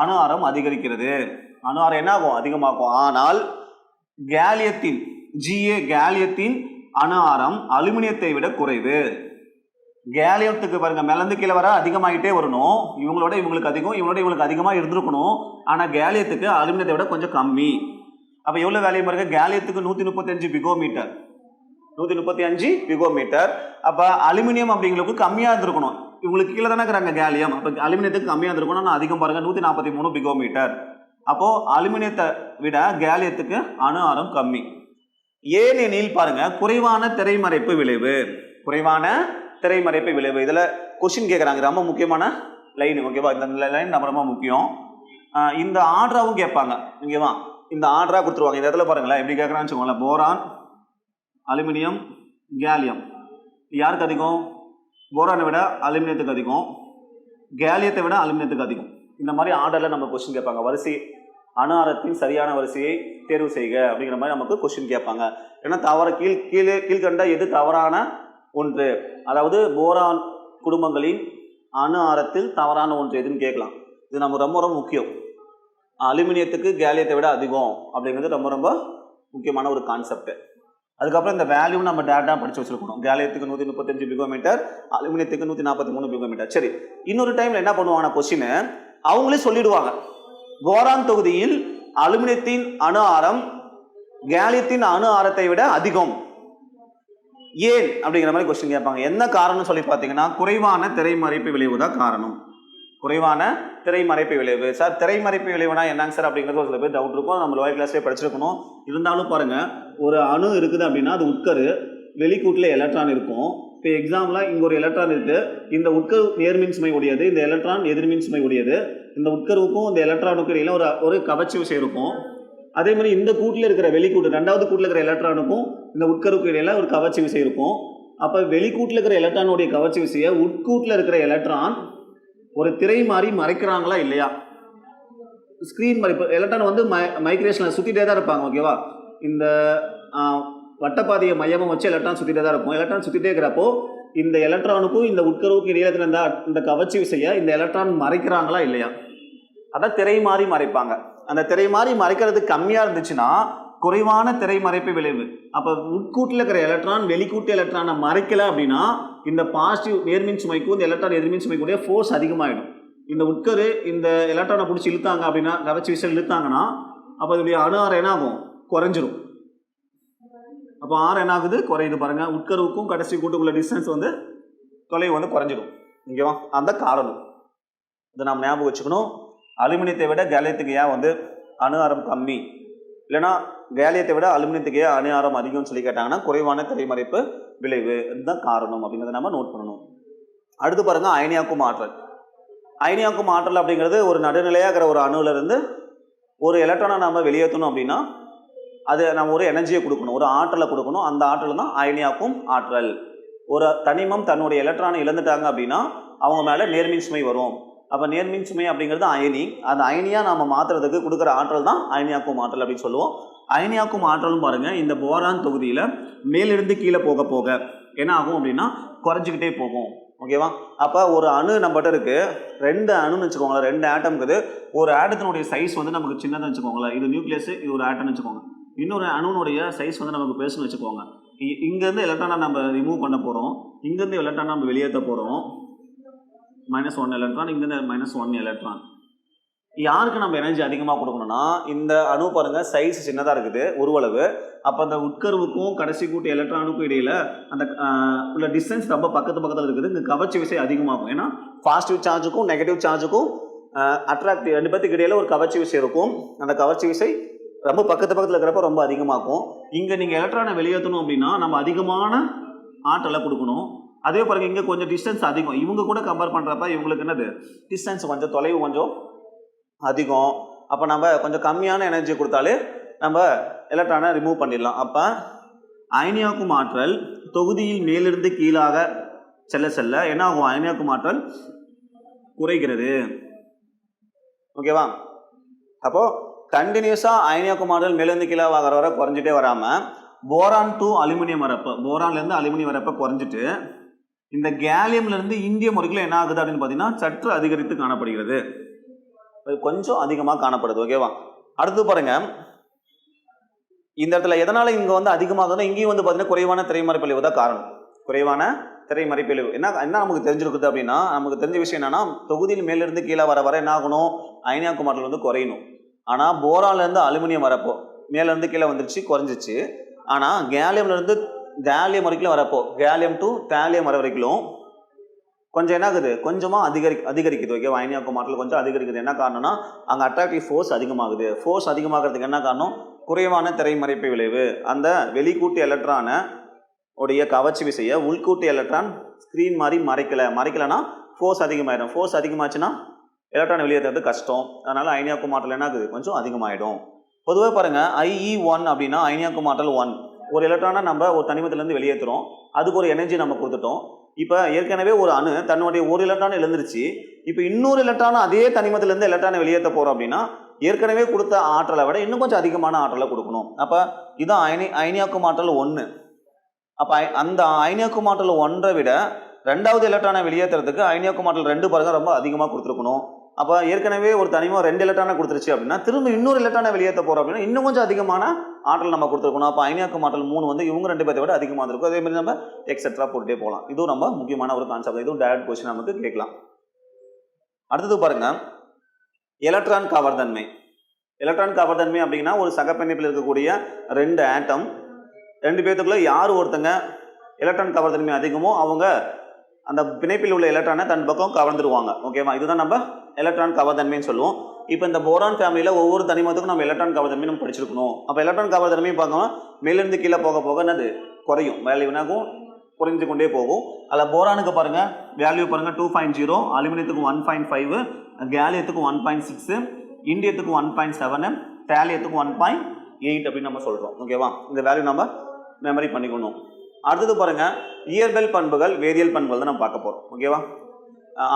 அணு ஆரம் அதிகரிக்கிறது. அணு ஆரம் என்ன ஆகும் அதிகமாகும். ஆனால் கேலியத்தின் ஜிஏ கேலியத்தின் அணு ஆரம் அலுமினியத்தை விட குறைவு. கேலியத்துக்கு பாருங்க மிளந்து கீழே வர அதிகமாகிட்டே வரணும். இவங்களோட இவங்களுக்கு அதிகம் இவங்களோட இவங்களுக்கு அதிகமாக இருந்திருக்கணும். ஆனால் கேலியத்துக்கு அலுமினியத்தை விட கொஞ்சம் கம்மி. அப்போ எவ்வளோ வேலையை பாருங்க கேலியத்துக்கு நூற்றி முப்பத்தஞ்சு பிகோமீட்டர். நூற்றி முப்பத்தி அஞ்சு பிகோமீட்டர் அப்போ அலுமினியம் அப்படிங்களுக்கு கம்மியாக இருந்திருக்கணும். இவங்களுக்கு கீழே தானே இருக்கிறாங்க கேலியம். அப்போ அலுமினியத்துக்கு கம்மியாக இருந்திருக்கணும். நான் அதிகம் பாருங்கள் நூற்றி நாற்பத்தி மூணு பிகோமீட்டர் அப்போது அலுமினியத்தை விட கேலியத்துக்கு அணு ஆரம் கம்மி. ஏனெனில் பாருங்கள் குறைவான திரைமறைப்பு விளைவு. குறைவான திரைமறைப்பு விளைவு. இதில் கொஷின் கேட்குறாங்க ரொம்ப முக்கியமான லைன் ஓகேவா இந்த லைன் நம்ம ரொம்ப முக்கியம். இந்த ஆர்டராகவும் கேட்பாங்க. ஓகேவா இந்த ஆர்டராக கொடுத்துருவாங்க. இந்த இடத்துல பாருங்களேன் எப்படி கேட்குறான்னு வச்சுக்கோங்களேன். Boron aluminium gallium. யாருக்கு அதிகம்? போரானை விட அலுமினியத்துக்கு அதிகம். கேலியத்தை விட அலுமினியத்துக்கு அதிகம். இந்த மாதிரி ஆர்டரில் நம்ம கொஸ்டின் கேட்பாங்க. வரிசை அணு ஆரத்தின் சரியான வரிசையை தேர்வு செய்க அப்படிங்கிற மாதிரி நமக்கு கொஸ்டின் கேட்பாங்க. ஏன்னா தவற கீழ் கீழே கீழ்கண்ட எது தவறான ஒன்று? அதாவது போரான் குடும்பங்களின் அணு ஆரத்தில் தவறான ஒன்று எதுன்னு கேட்கலாம். இது நம்ம ரொம்ப ரொம்ப முக்கியம். அலுமினியத்துக்கு கேலியத்தை விட அதிகம் அப்படிங்கிறது ரொம்ப ரொம்ப முக்கியமான ஒரு கான்செப்ட் அதுக்கப்புறம் இந்த வேல்யூ நம்ம டேட்டா படிச்சு வச்சிருக்கணும். கேலியத்துக்கு நூற்றி முப்பத்தஞ்சு பிகோமீட்டர் அலுமினியத்துக்கு நூற்றி நாற்பத்தி மூணு பிகோமீட்டர். சரி இன்னொரு டைம்ல என்ன பண்ணுவாங்க கொஸ்டின் அவங்களே சொல்லிடுவாங்க. போரான் தொகுதியில் அலுமினியத்தின் அணு ஆரம் கேலியத்தின் அணு ஆரத்தை விட அதிகம். ஏன்? அப்படிங்கிற மாதிரி கொஸ்டின் கேட்பாங்க. என்ன காரணம் சொல்லி பார்த்தீங்கன்னா குறைவான திரைமறைப்பு விளைவு தான் காரணம். குறைவான திரைமறைப்பு விளைவு. சார் திரைமறைப்பு விளைவுனா என்னங்க சார் அப்படிங்கிறது ஒரு சில பேர் டவுட் இருக்கும். நம்ம லோயர் கிளாஸ்லேயே படிச்சிருக்கணும். இருந்தாலும் பாருங்க ஒரு அணு இருக்குது அப்படின்னா அது உட்கரு. வெளிக்கூட்டில் எலக்ட்ரான் இருக்கும். இப்போ எக்ஸாம்பிளாக இங்கே ஒரு எலக்ட்ரான் இருக்குது இந்த உட்கரு நேர்மின் சுமை உடையது இந்த எலக்ட்ரான் எதிர்மின் சுமை உடையது. இந்த உட்கருவுக்கும் இந்த எலக்ட்ரானுக்கும் இடையில ஒரு ஒரு கவர்ச்சி விஷயம் இருக்கும். அதே மாதிரி இந்த கூட்டில் இருக்கிற வெளிக்கூட்டு ரெண்டாவது கூட்டில் இருக்கிற எலக்ட்ரானுக்கும் இந்த உட்கருக்கு இடையில ஒரு கவர்ச்சி விஷயம் இருக்கும். அப்போ வெளிக்கூட்டில் இருக்கிற எலக்ட்ரானுடைய கவர்ச்சி விசையை உட்கூட்டில் இருக்கிற எலக்ட்ரான் ஒரு திரை மாதிரி மறைக்கிறாங்களா இல்லையா? ஸ்க்ரீன் மறைப்பு எலக்ட்ரான் வந்து மை மைக்ரேஷனில் சுற்றிட்டே தான் இருப்பாங்க ஓகேவா இந்த வட்டப்பாதையை மையமாக வச்சு எலக்ட்ரான் சுற்றிட்டே தான் இருக்கும். எலக்ட்ரான் சுற்றிட்டே இருக்கிறப்போ இந்த எலக்ட்ரானுக்கும் இந்த உட்கருவுக்கும் இடையில இந்த இந்த கவர்ச்சி விசையை இந்த எலக்ட்ரான் மறைக்கிறாங்களா இல்லையா? அதான் திரை மாதிரி மறைப்பாங்க. அந்த திரை மாதிரி மறைக்கிறது கம்மியாக இருந்துச்சுன்னா குறைவான திரைமறைப்பு விளைவு. அப்போ உட்கூட்டில் இருக்கிற எலக்ட்ரான் வெளிக்கூட்டு எலக்ட்ரானை மறைக்கல அப்படின்னா இந்த பாசிட்டிவ் நேர்மின் சுமைக்கும் இந்த எலக்ட்ரான் எதிர்மின் சுமைக்குடைய ஃபோர்ஸ் அதிகமாகிடும் இந்த உட்கரு இந்த எலக்ட்ரானை பிடிச்சி இழுத்தாங்க அப்படின்னா கவர்ச்சி விசை இழுத்தாங்கன்னா அப்போ இதோடைய அணு ஆறு என்ன ஆகும் குறைஞ்சிரும். அப்போ ஆறு என்ன ஆகுது குறையுது பாருங்கள் உட்கருவுக்கும் கடைசி கூட்டுக்குள்ள டிஸ்டன்ஸ் வந்து தொலைவு வந்து குறைஞ்சிடும் ஓகேவா அந்த காரணம். இதை நாம் ஞாபகம் வச்சுக்கணும். அலுமினியத்தை விட கேலியத்துக்கு ஏன் வந்து அணு ஆரம் கம்மி. இல்லைன்னா கேலியத்தை விட அலுமினியத்துக்கே அணியாரம் ஆரம் அதிகம்னு சொல்லி கேட்டாங்கன்னா குறைவான திரைமறைப்பு விளைவு. இதுதான் காரணம் அப்படிங்கிறத நம்ம நோட் பண்ணணும். அடுத்து பாருங்க அயனியாக்கும் ஆற்றல். அயனியாக்கும் ஆற்றல் அப்படிங்கிறது ஒரு நடுநிலையாக இருக்கிற ஒரு அணுல ஒரு எலக்ட்ரானை நம்ம வெளியேற்றணும் அப்படின்னா அது நம்ம ஒரு எனர்ஜியை கொடுக்கணும் ஒரு ஆற்றலை கொடுக்கணும். அந்த ஆற்றல் தான் அயனியாக்கும் ஆற்றல். ஒரு தனிமம் தன்னுடைய எலக்ட்ரானை இழந்துட்டாங்க அப்படின்னா அவங்க மேலே நேர்மின் சுமை வரும். அப்போ நேர்மின் சுமை அப்படிங்கிறது அயனி. அந்த அயனியாக நம்ம மாற்றுறதுக்கு கொடுக்குற ஆற்றல் தான் அயனியாக்கும் ஆற்றல் அப்படின்னு சொல்லுவோம். அயனியாக்கும் ஆற்றலும் பாருங்கள் இந்த போரான் தொகுதியில் மேலிருந்து கீழே போக போக என்ன ஆகும் அப்படின்னா குறைஞ்சிக்கிட்டே போகும். ஓகேவா அப்போ ஒரு அணு நம்மகிட்ட இருக்கு. ரெண்டு அணுன்னு வச்சுக்கோங்களேன் ரெண்டு ஆட்டம் ஒரு ஆட்டத்தினுடைய சைஸ் வந்து நமக்கு சின்னதாக வச்சுக்கோங்களேன். இது நியூக்ளியஸ் இது ஒரு ஆட்டம்னு வச்சுக்கோங்க. இன்னொரு அணுனுடைய சைஸ் வந்து நமக்கு பெருசுன்னு வச்சுக்கோங்க. இ- இங்கேருந்து எலக்ட்ரானை நம்ம ரிமூவ் பண்ண போகிறோம் இங்கேருந்து எலக்ட்ரானை நம்ம வெளியேற்ற போகிறோம் மைனஸ் ஒன் எலக்ட்ரான் இந்த மைனஸ் ஒன் எலக்ட்ரான் யாருக்கு நம்ம எனர்ஜி அதிகமாக கொடுக்கணும்னா இந்த அணு பாருங்கள் சைஸ் சின்னதாக இருக்குது உருவளவு அப்போ அந்த உட்கருவுக்கும் கடைசி கூட்டு எலக்ட்ரானுக்கும் இடையில அந்த உள்ள டிஸ்டன்ஸ் ரொம்ப பக்கத்து பக்கத்தில் இருக்குது இங்கே கவர்ச்சி விசை அதிகமாகும். ஏன்னா பாசிட்டிவ் சார்ஜுக்கும் நெகட்டிவ் சார்ஜுக்கும் அட்ராக்டிவ் ரெண்டு பேத்துக்கு இடையில ஒரு கவர்ச்சி விசை இருக்கும். அந்த கவர்ச்சி விசை ரொம்ப பக்கத்து பக்கத்தில் இருக்கிறப்ப ரொம்ப அதிகமாகும். இங்கே நீங்கள் எலக்ட்ரானை வெளியேற்றணும் அப்படின்னா நம்ம அதிகமான ஆற்றலை கொடுக்கணும். அதே பிறகு இங்கே கொஞ்சம் டிஸ்டன்ஸ் அதிகம். இவங்க கூட கம்பேர் பண்ணுறப்ப இவங்களுக்கு என்னது? டிஸ்டன்ஸ் கொஞ்சம் தொலைவு கொஞ்சம் அதிகம். அப்போ நம்ம கொஞ்சம் கம்மியான எனர்ஜி கொடுத்தாலே நம்ம எலக்ட்ரானை ரிமூவ் பண்ணிடலாம். அப்போ அயனியாக்கும் ஆற்றல் தொகுதியில் மேலிருந்து கீழாக செல்ல செல்ல என்ன ஆகும்? அயனியாக்கும் ஆற்றல் குறைகிறது. ஓகேவா அப்போது கண்டினியூஸாக அயனியாக்கும் ஆற்றல் மேலிருந்து கீழே வர வர குறைஞ்சிட்டே வராமல் போரான் டூ அலுமினியம் வரப்போ போரான்லேருந்து அலுமினியம் வரப்போ குறைஞ்சிட்டு இந்த கேலியம்லேருந்து இந்தியம் வரைக்கும் என்ன ஆகுது அப்படின்னு பார்த்தீங்கன்னா சற்று அதிகரித்து காணப்படுகிறது. அது கொஞ்சம் அதிகமாக காணப்படுது ஓகேவா அடுத்து பாருங்க. இந்த இடத்துல எதனால் இங்கே வந்து அதிகமாகுதுன்னா இங்கேயும் வந்து பார்த்தீங்கன்னா குறைவான திரைமறைப்பழிவு தான் காரணம். குறைவான திரைமறைப்பழிவு என்ன என்ன நமக்கு தெரிஞ்சிருக்குது அப்படின்னா நமக்கு தெரிஞ்ச விஷயம் என்னன்னா தொகுதியில் மேலிருந்து கீழே வர வர என்ன ஆகணும்? அயனியா குமாரில் வந்து குறையணும். ஆனால் போராலேருந்து அலுமினியம் வரப்போ மேலேருந்து கீழே வந்துருச்சு குறைஞ்சிச்சு. ஆனால் கேலியம்லேருந்து கேலியம் வரைக்கும் வரப்போ கேலியம் டு தேலியம் வர வரைக்கும் கொஞ்சம் என்ன ஆகுது கொஞ்சமாக அதிகரி அதிகரிக்குது ஓகே அயனியாக்கு மாற்றல் கொஞ்சம் அதிகரிக்குது. என்ன காரணம்னா அங்கே அட்ராக்டிவ் ஃபோர்ஸ் அதிகமாகுது. ஃபோர்ஸ் அதிகமாகிறதுக்கு என்ன காரணம்? குறைவான திரைமறைப்பு விளைவு. அந்த வெளிக்கூட்டு எலக்ட்ரான உடைய கவர்ச்சி விசையை உள்கூட்டு எலக்ட்ரான் ஸ்க்ரீன் மாதிரி மறைக்கல. மறைக்கலைன்னா ஃபோர்ஸ் அதிகமாயிடும். ஃபோர்ஸ் அதிகமாச்சுன்னா எலக்ட்ரான் வெளியேற்றுறது கஷ்டம். அதனால் அயனியாக்கு மாற்றல் என்ன ஆகுது கொஞ்சம் அதிகமாயிடும். பொதுவாக பாருங்கள் ஐஇ ஒன் அப்படின்னா அயனியாக்கு மாற்றல் ஒன் ஒரு எலக்ட்ரானை நம்ம ஒரு தனிமத்திலேருந்து வெளியேற்றுறோம் அதுக்கு ஒரு எனர்ஜி நம்ம கொடுத்துட்டோம். இப்போ ஏற்கனவே ஒரு அணு தன்னுடைய ஒரு எலக்ட்ரான் எழுந்துருச்சு இப்போ இன்னொரு எலக்ட்ரான் அதே தனிமத்திலேருந்து எலக்ட்ரானை வெளியேற்ற போகிறோம் அப்படின்னா ஏற்கனவே கொடுத்த ஆற்றலை விட இன்னும் கொஞ்சம் அதிகமான ஆற்றலை கொடுக்கணும். அப்போ இதுதான் அயனி அயனியாக்கும் ஆற்றல் ஒன்று அப்போ அந்த அயனியாக்கும் ஆற்றல் ஒன்றை விட ரெண்டாவது எலக்ட்ரானை வெளியேற்றுறதுக்கு அயனியாக்கும் ஆற்றல் ரெண்டு பாருங்க ரொம்ப அதிகமாக கொடுத்துருக்கணும். அப்போ ஏற்கனவே ஒரு தனிமம் ரெண்டு எலக்ட்ரானை கொடுத்துருச்சு அப்படின்னா திரும்ப இன்னொரு எலக்ட்ரானை வெளியேற்ற போகிறோம் அப்படின்னா இன்னும் கொஞ்சம் அதிகமான ஆற்றல் நம்ம கொடுத்துருக்கணும். அப்போ அயனியாக்கும் ஆற்றல் மூணு வந்து இவங்க ரெண்டு பேர்த்தை விட அதிகமாக இருக்கும். அதே மாதிரி நம்ம எக்ஸெட்ரா போட்டுட்டே போகலாம். இதுவும் ரொம்ப முக்கியமான ஒரு கான்செப்ட் இதுவும் டைரக்ட் கொஸ்டின் நமக்கு கேட்கலாம். அடுத்தது பாருங்க. எலக்ட்ரான் கவர்தன்மை. எலக்ட்ரான் கவர்தன்மை அப்படின்னா ஒரு சகப்பிணைப்பில் இருக்கக்கூடிய ரெண்டு ஆட்டம் ரெண்டு பேர்த்துக்குள்ள யார் ஒருத்தங்க எலக்ட்ரான் கவர்தன்மை அதிகமோ அவங்க அந்த பிணைப்பில் உள்ள எலக்ட்ரானை தன் பக்கம் கவர்ந்துருவாங்க. ஓகேவா இதுதான் நம்ம எலக்ட்ரான் கவர்தன்மைன்னு சொல்லுவோம். இப்போ இந்த போரான் ஃபேமிலியில் ஒவ்வொரு தனிமத்துக்கும் நம்ம எலக்ட்ரான் கவர்தன்மை நம்ம படிச்சிருக்கணும். அப்போ எலக்ட்ரான் கவர்தன்மையும் பார்க்கணும் மேலிருந்து கீழே போக போக என்னது? குறையும். வேல்யூ குறைஞ்சு கொண்டே போகும். அதில் போரானுக்கு பாருங்கள் வேல்யூ பாருங்கள் டூ பாயிண்ட் ஜீரோ அலுமினியத்துக்கு ஒன் பாயிண்ட் ஃபைவ் கேலியத்துக்கு ஒன் பாயிண்ட் சிக்ஸு இண்டியத்துக்கு ஒன் பாயிண்ட் செவனு டேலியத்துக்கு ஒன் பாயிண்ட் எயிட் அப்படின்னு நம்ம சொல்கிறோம் ஓகேவா இந்த வேல்யூ நம்ம மெமரி பண்ணிக்கணும். அடுத்தது பாருங்கள் இயற்பியல் பண்புகள் வேதியியல் பண்புகள் தான் நம்ம பார்க்க போகிறோம் ஓகேவா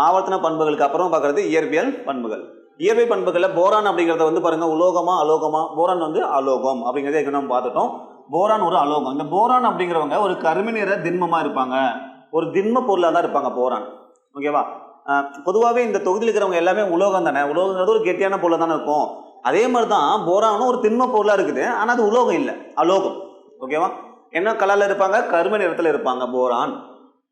ஆவர்த்தன பண்புகளுக்கு அப்புறம் பார்க்குறது இயற்பியல் பண்புகள். இயற்பியல் பண்புகளில் போரான் அப்படிங்கிறத வந்து பாருங்கள் உலோகமா அலோகமா போரான் வந்து அலோகம் அப்படிங்கிறத ஏற்கனவே நம்ம பார்த்துட்டோம். போரான் ஒரு அலோகம். இந்த போரான் அப்படிங்கிறவங்க ஒரு கருமை நிற திண்மமாக இருப்பாங்க. ஒரு திண்ம பொருளாக தான் இருப்பாங்க போரான். ஓகேவா பொதுவாகவே இந்த தொகுதியில் இருக்கிறவங்க எல்லாமே உலோகம் தானே? உலோகங்கிறது ஒரு கெட்டியான பொருளாக தானே இருக்கும். அதே மாதிரி தான் போரானும் ஒரு திண்ம பொருளாக இருக்குது. ஆனால் அது உலோகம் இல்லை அலோகம். ஓகேவா என்ன கலரில் இருப்பாங்க? கரும நிறத்தில் இருப்பாங்க போரான்.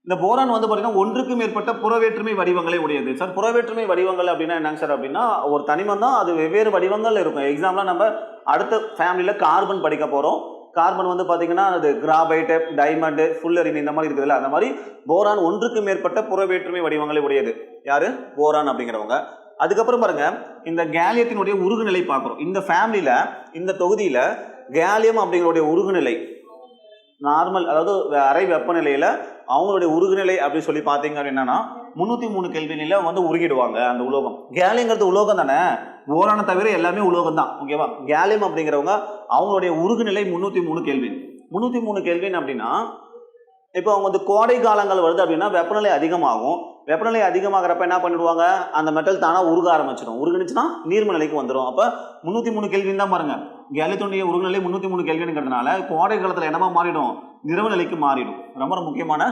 இந்த போரான் வந்து பார்த்தீங்கன்னா ஒன்றுக்கு மேற்பட்ட புறவேற்றுமை வடிவங்களே உடையது. சார் புறவேற்றுமை வடிவங்கள் அப்படின்னா என்னங்க சார் அப்படின்னா ஒரு தனிமம் தான் அது வெவ்வேறு வடிவங்கள் இருக்கும். எக்ஸாம்பிளாக நம்ம அடுத்த ஃபேமிலியில் கார்பன் படிக்க போகிறோம் கார்பன் வந்து பார்த்தீங்கன்னா அது கிராபைட்டு டைமண்டு ஃபுல்லரின் இந்த மாதிரி இருக்குதுல்ல அந்த மாதிரி போரான் ஒன்றுக்கு மேற்பட்ட புறவேற்றுமை வடிவங்களை உடையது. யார்? போரான் அப்படிங்கிறவங்க. அதுக்கப்புறம் பாருங்க இந்த கேலியத்தினுடைய உருகுநிலை பார்க்குறோம். இந்த ஃபேமிலியில் இந்த தொகுதியில் கேலியம் அப்படிங்களுடைய உருகுநிலை நார்மல் அதாவது அறை வெப்பநிலையில் அவங்களுடைய உருகுநிலை அப்படின்னு சொல்லி பார்த்தீங்க அப்படின்னா முந்நூற்றி மூணு கெல்வினில வந்து உருகிடுவாங்க அந்த உலோகம். கேலிங்கிறது உலோகம் தானே? ஓரான தவிர எல்லாமே உலோகம் தான் ஓகேவா கேலியம் அப்படிங்கிறவங்க அவங்களுடைய உருகுநிலை முந்நூற்றி மூணு கெல்வின் முந்நூற்றி மூணு கெல்வின் அப்படின்னா இப்போ அவங்க வந்து கோடை காலங்கள் வருது அப்படின்னா வெப்பநிலை அதிகமாகும். வெப்பநிலை அதிகமாகிறப்ப என்ன பண்ணிடுவாங்க? அந்த மெட்டல் தானாக உருக ஆரம்பிச்சிடும். உருகுனுச்சுன்னா நீர்ம நிலைக்கு வந்துடும் அப்போ முந்நூற்றி மூணு கேள்வின்னு தான் பாருங்கள் கேலத்தினுடைய உருகுநிலை முந்நூற்றி மூணு கேள்விங்கிறதுனால கோடை காலத்தில் என்னமா மாறிடும்? திரவ நிலைக்கு மாறிடும். ரொம்ப ரொம்ப முக்கியமான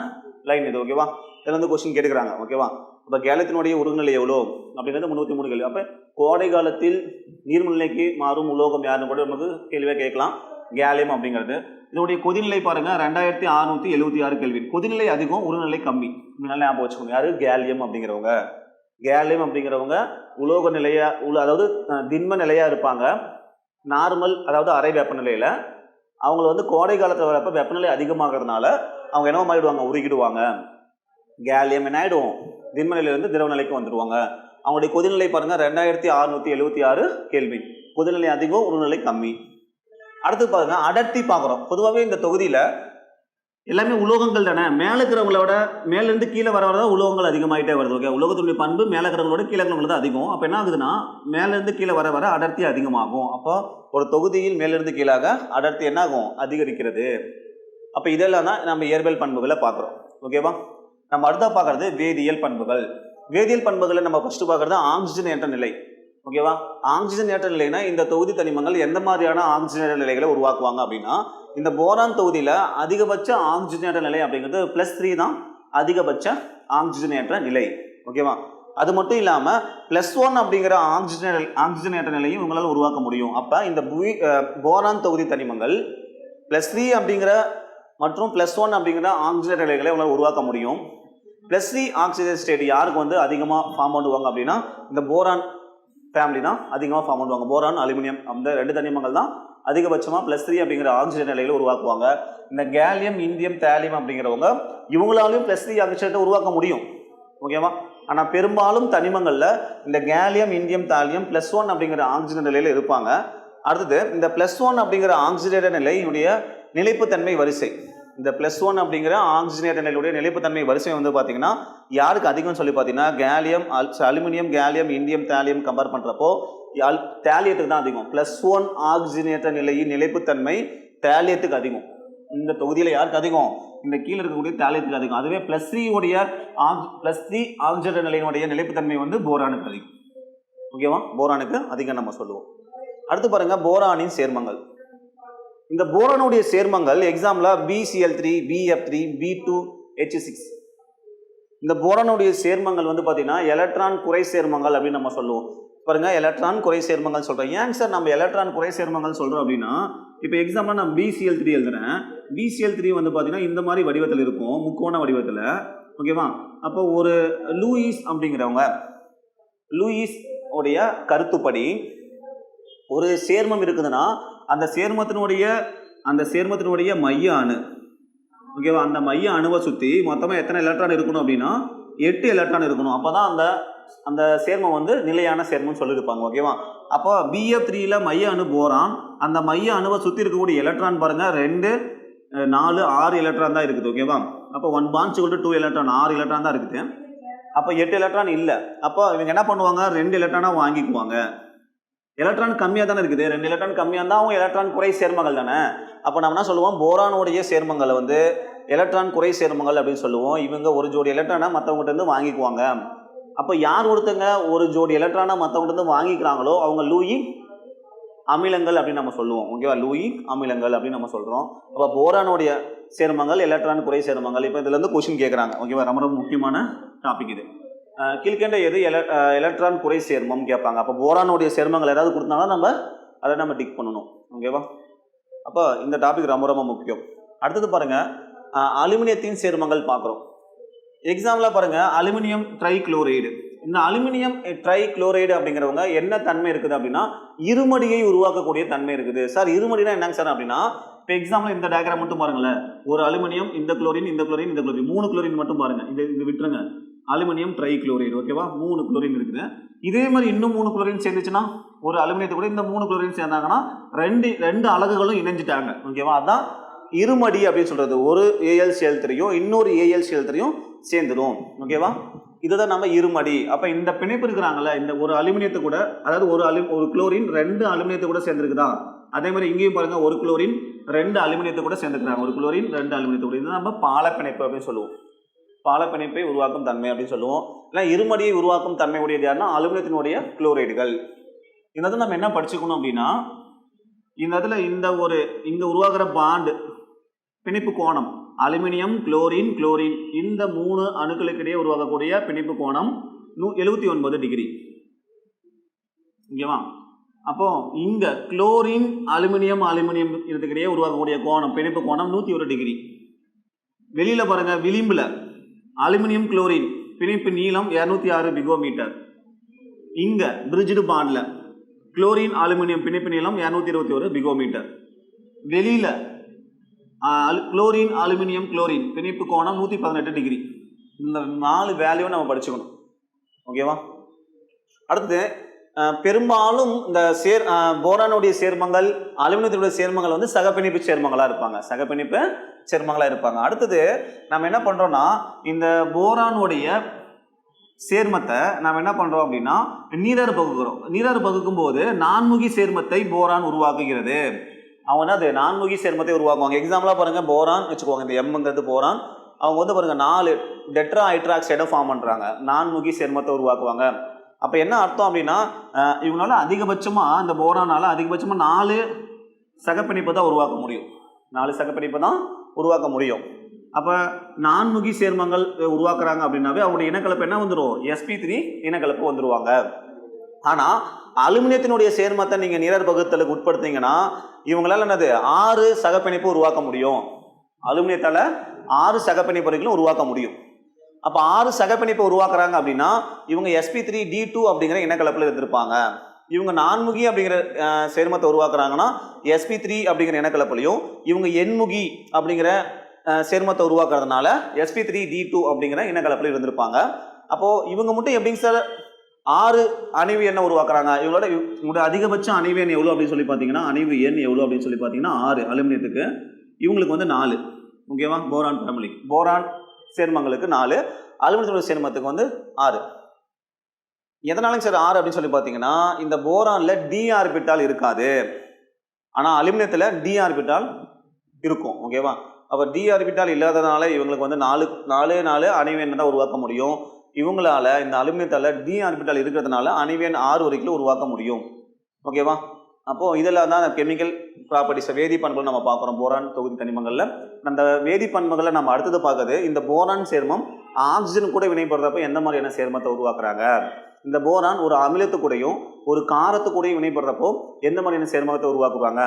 லைன் இது ஓகேவா இதில் வந்து கொஸ்டின் கேட்டுக்கிறாங்க ஓகேவா இப்போ கேலத்தினுடைய உருகுநிலை எவ்வளோ? அப்படிங்கிறது முந்நூற்றி மூணு கேள்வி. அப்போ கோடை காலத்தில் நீர்மநிலைக்கு மாறும் உலோகம் யாருன்னு கூட நமக்கு கேள்வியாக கேட்கலாம். கேலியம் அப்படிங்கிறது. இதனுடைய கொதிநிலை பாருங்க ரெண்டாயிரத்தி அறுநூத்தி எழுபத்தி ஆறு கேள்வி. கொதிநிலை அதிகம் உருநிலை கம்மி. நல்லா ஞாபகம் வச்சுக்கோங்க. யாரு? கேலியம் அப்படிங்கிறவங்க. கேலியம் அப்படிங்கிறவங்க உலோக நிலையா உள்ள அதாவது திண்ம நிலையா இருப்பாங்க. நார்மல் அதாவது அரை வெப்பநிலையில் அவங்கள வந்து கோடை காலத்தில் வரப்ப வெப்பநிலை அதிகமாகிறதுனால அவங்க என்னவோ மாறிடுவாங்க உருகிடுவாங்க. கேலியம் என்ன ஆகிடுவோம் திண்மநிலையிலேருந்து திரவ நிலைக்கு வந்துடுவாங்க அவங்களுடைய கொதிநிலை பாருங்க ரெண்டாயிரத்தி அறுநூற்றி எழுபத்தி ஆறு கேள்வி கொதிநிலை அதிகம் உருநிலை கம்மி. அடுத்து பாருங்கள் அடர்த்தி பார்க்குறோம் பொதுவாகவே இந்த தொகுதியில் எல்லாமே உலோகங்கள் தானே? மேலே இருக்கிறவங்களோட மேலேருந்து கீழே வர வர உலோகங்கள் அதிகமாகிட்டே வருது ஓகே உலோகத்துடைய பண்பு மேலே இருக்கிறவங்களோட கீழே இருக்கிறவங்கள தான் அதிகம். அப்போ என்ன ஆகுதுன்னா மேலேருந்து கீழே வர வர அடர்த்தி அதிகமாகும். அப்போ ஒரு தொகுதியில் மேலிருந்து கீழாக அடர்த்தி என்ன ஆகும்? அதிகரிக்கிறது. அப்போ இதெல்லாம் தான் நம்ம இயற்பியல் பண்புகளை பார்க்குறோம் ஓகேவா நம்ம அடுத்தா பார்க்குறது வேதியியல் பண்புகள். வேதியியல் பண்புகளை நம்ம ஃபஸ்ட்டு பார்க்குறது ஆக்சிஜன் ஏற்ற நிலை ஓகேவா ஆக்சிஜன் ஏற்ற நிலைனா இந்த தொகுதி தனிமங்கள் எந்த மாதிரியான ஆக்சிஜனேற்ற நிலைகளை உருவாக்குவாங்க அப்படின்னா இந்த போரான் தொகுதியில் அதிகபட்ச ஆக்சிஜனேற்ற நிலை அப்படிங்கிறது ப்ளஸ் த்ரீ தான் அதிகபட்ச ஆக்சிஜனேற்ற நிலை. ஓகேவா அது மட்டும் இல்லாமல் ப்ளஸ் ஒன் அப்படிங்கிற ஆக்சிஜன் ஆக்சிஜனேற்ற நிலையும் இவங்களால் உருவாக்க முடியும். அப்போ இந்த புவி போரான் தொகுதி தனிமங்கள் ப்ளஸ் த்ரீ அப்படிங்கிற மற்றும் ப்ளஸ் ஒன் அப்படிங்கிற ஆக்சிஜனேற்ற நிலைகளை இவங்களால் உருவாக்க முடியும். ப்ளஸ் த்ரீ ஆக்சிஜன் ஸ்டேட் யாருக்கு வந்து அதிகமாக ஃபார்ம் பண்ணுவாங்க அப்படின்னா இந்த போரான் ஃபேமிலி தான் அதிகமாக ஃபார்ம் பண்ணுவாங்க. போரான் அலுமினியம் அந்த ரெண்டு தனிமங்கள் தான் அதிகபட்சமாக ப்ளஸ் த்ரீ அப்படிங்கிற ஆக்சிஜன் நிலையில் உருவாக்குவாங்க. இந்த கேலியம் இந்தியம் தேலியம் அப்படிங்கிறவங்க இவங்களாலையும் ப்ளஸ் த்ரீ ஆக்சிஜனேட்டை உருவாக்க முடியும். ஓகேவா ஆனால் பெரும்பாலும் தனிமங்களில் இந்த gallium indium thallium plus one அப்படிங்கிற ஆக்சிஜன் நிலையில் இருப்பாங்க. அடுத்தது இந்த ப்ளஸ் ஒன் அப்படிங்கிற ஆக்சிஜனேட்ட நிலையுடைய நிலைப்புத்தன்மை வரிசை. இந்த ப்ளஸ் ஒன் அப்படிங்கிற ஆக்சிஜனேட்ட நிலையுடைய நிலைப்புத்தன்மை வரிசை வந்து பார்த்தீங்கன்னா யாருக்கு அதிகம்னு சொல்லி பார்த்தீங்கன்னா gallium aluminium gallium indium thallium compare பண்ணுறப்போ தேலியத்துக்கு தான் அதிகம். ப்ளஸ் ஒன் ஆக்சிஜனேற்ற நிலையின் நிலைப்புத்தன்மை தேலியத்துக்கு அதிகம். இந்த தொகுதியில் யாருக்கு அதிகம்? இந்த கீழே இருக்கக்கூடிய தேலியத்துக்கு அதிகம். அதுவே ப்ளஸ் த்ரீ உடைய ஆக் ப்ளஸ் த்ரீ ஆக்சிஜன் நிலையினுடைய நிலைப்புத்தன்மை வந்து போரானுக்கு அதிகம். ஓகேவா போரானுக்கு அதிகம் நம்ம சொல்லுவோம். அடுத்து பாருங்கள் போரானின் சேர்மங்கள். இந்த போரானுடைய சேர்மங்கள் example B C L three B F three B two H six இந்த போரானுடைய சேர்மங்கள் வந்து பார்த்தீங்கன்னா எலக்ட்ரான் குறை சேர்மங்கள் அப்படின்னு நம்ம சொல்லுவோம். பாருங்க எலக்ட்ரான் குறை சேர்மங்கள் சொல்கிறோம் ஏன் சார் நம்ம எலக்ட்ரான் குறை சேர்மங்கள் சொல்கிறோம் அப்படின்னா இப்போ எக்ஸாம்பிள் நான் பிசிஎல் த்ரீ எழுதுறேன். பிசிஎல் த்ரீ வந்து பார்த்தீங்கன்னா இந்த மாதிரி வடிவத்தில் இருக்கும் முக்கோண வடிவத்தில். ஓகேவா அப்போ ஒரு லூயிஸ் அப்படிங்கிறவங்க லூயிஸ் உடைய கருத்துப்படி ஒரு சேர்மம் இருக்குதுன்னா அந்த சேர்மத்தினுடைய அந்த சேர்மத்தினுடைய மைய அணு. ஓகேவா அந்த மைய அணுவை சுற்றி மொத்தமாக எத்தனை எலக்ட்ரான் இருக்கணும் அப்படின்னா எட்டு எலக்ட்ரான் இருக்கணும். அப்போ தான் அந்த அந்த சேர்மம் வந்து நிலையான சேர்மம்னு சொல்லியிருப்பாங்க. ஓகேவா அப்போ பிஎஃப் த்ரீயில் மைய அணு போரான் அந்த மைய அணுவை சுற்றி இருக்கக்கூடிய எலக்ட்ரான் பாருங்கள் ரெண்டு நாலு ஆறு எலக்ட்ரான் தான் இருக்குது. ஓகேவா அப்போ ஒன் பான்ஸ் கொண்டு டூ எலக்ட்ரான் ஆறு எலக்ட்ரான் தான் இருக்குது. அப்போ எட்டு எலக்ட்ரான் இல்லை. அப்போ இவங்க என்ன பண்ணுவாங்க? ரெண்டு எலக்ட்ரானாக வாங்கிக்குவாங்க. எலக்ட்ரான் கம்மியாக தானே இருக்குது. ரெண்டு எலக்ட்ரான் கம்மியாக இருந்தால் அவங்க எலக்ட்ரான் குறை சேர்மங்கள் தானே. அப்போ நம்ம என்ன சொல்லுவோம்? போரானுடைய சேர்மங்களை வந்து எலக்ட்ரான் குறை சேர்மங்கள் அப்படின்னு சொல்லுவோம். இவங்க ஒரு ஜோடி எலக்ட்ரானை மற்றவங்ககிட்ட இருந்து வாங்கிக்குவாங்க. அப்போ யார் ஒருத்தங்க ஒரு ஜோடி எலக்ட்ரானை மற்றவங்ககிட்ட இருந்து வாங்கிக்கிறாங்களோ அவங்க லூயி அமிலங்கள் அப்படின்னு நம்ம சொல்லுவோம். ஓகேவா லூயி அமிலங்கள் அப்படின்னு நம்ம சொல்கிறோம் அப்போ போரானுடைய சேர்மங்கள் எலக்ட்ரான் குறை சேர்மங்கள் இப்போ இதுலேருந்து கொஷின் கேட்குறாங்க ஓகேவா ரொம்ப ரொம்ப முக்கியமான டாபிக் இது. கீழ்கண்ட எது எல எலக்ட்ரான் குறை சேர்மம் கேட்பாங்க. அப்போ போரானுடைய சேர்மங்கள் ஏதாவது கொடுத்தாலும் நம்ம அதை நம்ம டிக் பண்ணணும். ஓகேவா அப்போ இந்த டாபிக் ரொம்ப ரொம்ப முக்கியம். அடுத்தது பாருங்கள் அலுமினியத்தின் சேர்மங்கள் பார்க்குறோம். எக்ஸாம்பிளாக பாருங்கள் அலுமினியம் ட்ரை குளோரைடு இந்த அலுமினியம் ட்ரை குளோரைடு அப்படிங்கிறவங்க என்ன தன்மை இருக்குது அப்படின்னா இருமடியை உருவாக்கக்கூடிய தன்மை இருக்குது. சார் இருமடினா என்னங்க சார் அப்படின்னா இப்போ எக்ஸாம்பிள் இந்த டயக்ராம் மட்டும் பாருங்களேன். ஒரு அலுமினியம் இந்த குளோரின் இந்த குளோரின் இந்த குளோரின் மூணு குளோரின் மட்டும் பாருங்கள் இது இது விட்டுருங்க. அலுமினியம் ட்ரை குளோரைடு ஓகேவா மூணு குளோரின் இருக்குது. இதே மாதிரி இன்னும் மூணு குளோரின் சேர்ந்துச்சுன்னா ஒரு அலுமினியத்தை கூட இந்த மூணு குளோரின் சேர்ந்தாங்கன்னா ரெண்டு ரெண்டு அலகுகளும் இணைஞ்சிட்டாங்க ஓகேவா அதான் இருமடி அப்படின்னு சொல்கிறது ஒரு ஏஎல் தெரியும் இன்னொரு ஏஎல் தெரியும் சேர்ந்துடும் ஓகேவா இதுதான் நம்ம இருமடி. அப்போ இந்த பிணைப்பு இருக்கிறாங்கல்ல இந்த ஒரு அலுமினியத்தை கூட அதாவது ஒரு அலு ஒரு குளோரின் ரெண்டு அலுமினியத்தை கூட சேர்ந்துருக்குதா? அதே மாதிரி இங்கேயும் பாருங்க ஒரு குளோரின் ரெண்டு அலுமினியத்தை கூட சேர்ந்துக்கிறாங்க ஒரு குளோரின் ரெண்டு அலுமினியத்தை கூட. இது நம்ம பாலப்பிணைப்பு அப்படின்னு சொல்லுவோம். பாலப்பிணைப்பை உருவாக்கும் தன்மை அப்படின்னு சொல்லுவோம். இல்லை இருமடியை உருவாக்கும் தன்மை உடையது யாருன்னா அலுமினியத்தினுடைய குளோரைடுகள். இந்த இடத்துல நம்ம என்ன படிச்சுக்கணும் அப்படின்னா இந்த இடத்துல இந்த ஒரு இங்கே உருவாகிற பாண்டு பிணைப்பு கோணம் அலுமினியம் குளோரின் குளோரின் இந்த மூணு அணுக்களுக்கிடையே உருவாக்கக்கூடிய உருவாகக்கூடிய பிணைப்பு கோணம் நூ எழுபத்தி ஒன்பது டிகிரி. ஓகேவா அப்போ இங்க குளோரின் அலுமினியம் அலுமினியம் இதுக்கிடையே உருவாக்கக்கூடிய கோணம் பிணைப்பு கோணம் நூற்றி ஒரு டிகிரி. வெளியில் பாருங்கள் விளிம்பில். அலுமினியம் குளோரின் பிணைப்பு நீளம் இரநூத்தி ஆறு பிகோமீட்டர். இங்கே பிரிட்ஜ்டு பாண்டில் குளோரின் அலுமினியம் பிணைப்பு நீளம் இரநூத்தி இருபத்தி ஒரு பிகோமீட்டர். வெளியில் குளோரின் அலுமினியம் குளோரின் பிணைப்பு கோணம் நூற்றி பதினெட்டு டிகிரி. இந்த நாலு வேல்யூவை நம்ம படிச்சுக்கணும். ஓகேவா? அடுத்து பெரும்பாலும் இந்த சேர் போரானுடைய சேர்மங்கள் அலுமினியத்தினுடைய சேர்மங்கள் வந்து சகப்பிணைப்பு சேர்மங்களாக இருப்பாங்க. சகப்பிணைப்பு சேர்மங்களாக இருப்பாங்க. அடுத்தது நம்ம என்ன பண்ணுறோன்னா இந்த போரானுடைய சேர்மத்தை நாம் என்ன பண்ணுறோம் அப்படின்னா நீரறு பகுக்கிறோம். நீரறு பகுக்கும் போது நான்முகி சேர்மத்தை போரான் உருவாக்குகிறது. அவங்க வந்து அது நான்முகி சேர்மத்தை உருவாக்குவாங்க. எக்ஸாம்பிளாக பாருங்கள் போரான் வச்சுக்கோங்க. இந்த எம்ங்கிறது போரான். அவங்க வந்து பாருங்கள் நாலு டெட்ரா ஹைட்ராக்சைடை ஃபார்ம் பண்ணுறாங்க நான்முகி சேர்மத்தை உருவாக்குவாங்க. அப்போ என்ன அர்த்தம் அப்படின்னா இவங்களால அதிகபட்சமாக இந்த போரானால அதிகபட்சமாக நாலு சகப்பிணைப்பு தான் உருவாக்க முடியும். நாலு சகப்பிணைப்பு தான் உருவாக்க முடியும். அப்போ நான்முகி சேர்மங்கள் உருவாக்குறாங்க அப்படின்னாவே அவங்களுடைய இனக்கலப்பு என்ன வந்துடும் எஸ்பி த்ரீ இனக்கலப்பு வந்துடுவாங்க ஆனால் அலுமினியத்தினுடைய சேர்மத்தை நீங்கள் நிரர் பகுத்தலுக்கு உட்படுத்தீங்கன்னா இவங்களால என்னது? ஆறு சகப்பிணைப்பு உருவாக்க முடியும். அலுமினியத்தால் ஆறு சகப்பிணைப்பு வரைக்கும் உருவாக்க முடியும். அப்போ ஆறு சகப்பிணைப்பை உருவாக்குறாங்க அப்படின்னா இவங்க எஸ்பி த்ரீ டி டூ அப்படிங்கிற இனக்கலப்பில் இருந்திருப்பாங்க. இவங்க நான்முகி அப்படிங்கிற சேர்மத்தை உருவாக்குறாங்கன்னா எஸ்பி த்ரீ அப்படிங்கிற இனக்கலப்புலையும் இவங்க எண்முகி அப்படிங்கிற சேர்மத்தை உருவாக்குறதுனால S P three D two அப்படிங்கிற இனக்கலப்பில் இருந்திருப்பாங்க. அப்போது இவங்க மட்டும் எப்படிங்க சார்? ஆறு அணைவு எண்ணை உருவாக்குறாங்க. இவங்களோட இவங்களோட அதிகபட்ச அணைவு எண் எவ்வளோ அப்படின்னு சொல்லி பார்த்தீங்கன்னா அணைவு எண் எவ்வளோ அப்படின்னு சொல்லி பார்த்தீங்கன்னா ஆறு அலுமினியத்துக்கு இவங்களுக்கு வந்து நாலு. ஓகேவா? போரான் ஃபேமிலி போரான் சேர்மங்களுக்கு நாலு அலுமினியத்தோட சேர்மத்துக்கு வந்து ஆறு. எதனாலும் சார் ஆறு அப்படின்னு சொல்லி பார்த்தீங்கன்னா இந்த போரானில் டிஆர்பிட்டால் இருக்காது. ஆனால் அலுமினியத்தில் டிஆர்பிட்டால் இருக்கும் ஓகேவா அப்போ டிஆர்பிட்டால் இல்லாததுனால இவங்களுக்கு வந்து நாலு நாலு நாலு அணைவேன் தான் உருவாக்க முடியும். இவங்களால இந்த அலுமினியத்தால் டிஆர்பிட்டால் இருக்கிறதுனால அணைவேன் ஆறு வரைக்கும் உருவாக்க முடியும் ஓகேவா அப்போது இதில் தான் கெமிக்கல் ப்ராப்பர்ட்டிஸை வேதி பண்புகள் நம்ம பார்க்குறோம். போரான் தொகுதி தனிமங்களில். அந்த வேதி பண்புகளை நம்ம அடுத்தது பார்க்குறது இந்த போரான் சேர்மம் ஆக்சிஜன் கூட வினைப்படுறப்ப எந்த மாதிரியான சேர்மத்தை உருவாக்குறாங்க? இந்த போரான் ஒரு அமிலத்து கூடயும் ஒரு காரத்து கூடயும் வினைப்படுறப்போ எந்த மாதிரியான சேர்மத்தை உருவாக்குவாங்க?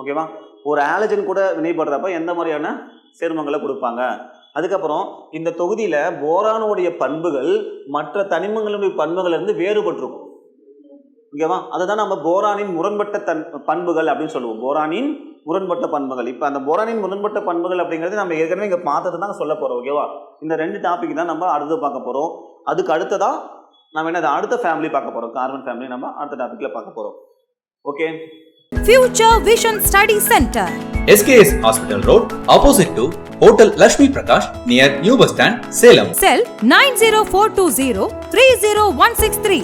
ஓகேவா? ஒரு ஆலஜன் கூட வினைப்படுறப்ப எந்த மாதிரியான சேர்மங்களை கொடுப்பாங்க? அதுக்கப்புறம் இந்த தொகுதியில் போரானுடைய பண்புகள் மற்ற தனிமங்களுடைய பண்புகள் இருந்து வேறுபட்டிருக்கும். ஓகேவா அதுதான் நம்ம போரானின் முரண்பட்ட தன் பண்புகள் அப்படின்னு சொல்லுவோம். போரானின் முரண்பட்ட பண்புகள். இப்போ அந்த போரானின் முரண்பட்ட பண்புகள் அப்படிங்கிறது நம்ம ஏற்கனவே இங்கே பார்த்தது தான் சொல்ல போகிறோம் ஓகேவா இந்த ரெண்டு டாபிக் தான் நம்ம அடுத்து பார்க்க போகிறோம் அதுக்கு அடுத்ததா நம்ம என்ன அடுத்த ஃபேமிலி பார்க்க போகிறோம் கார்பன் ஃபேமிலி நம்ம அடுத்த டாப்பிக்கில் பார்க்க போகிறோம் okay Future Vision Study Center. SKS Hospital Road, opposite to Hotel Lashmi Prakash, near New Bus Stand, Salem. Cell 90420 30163.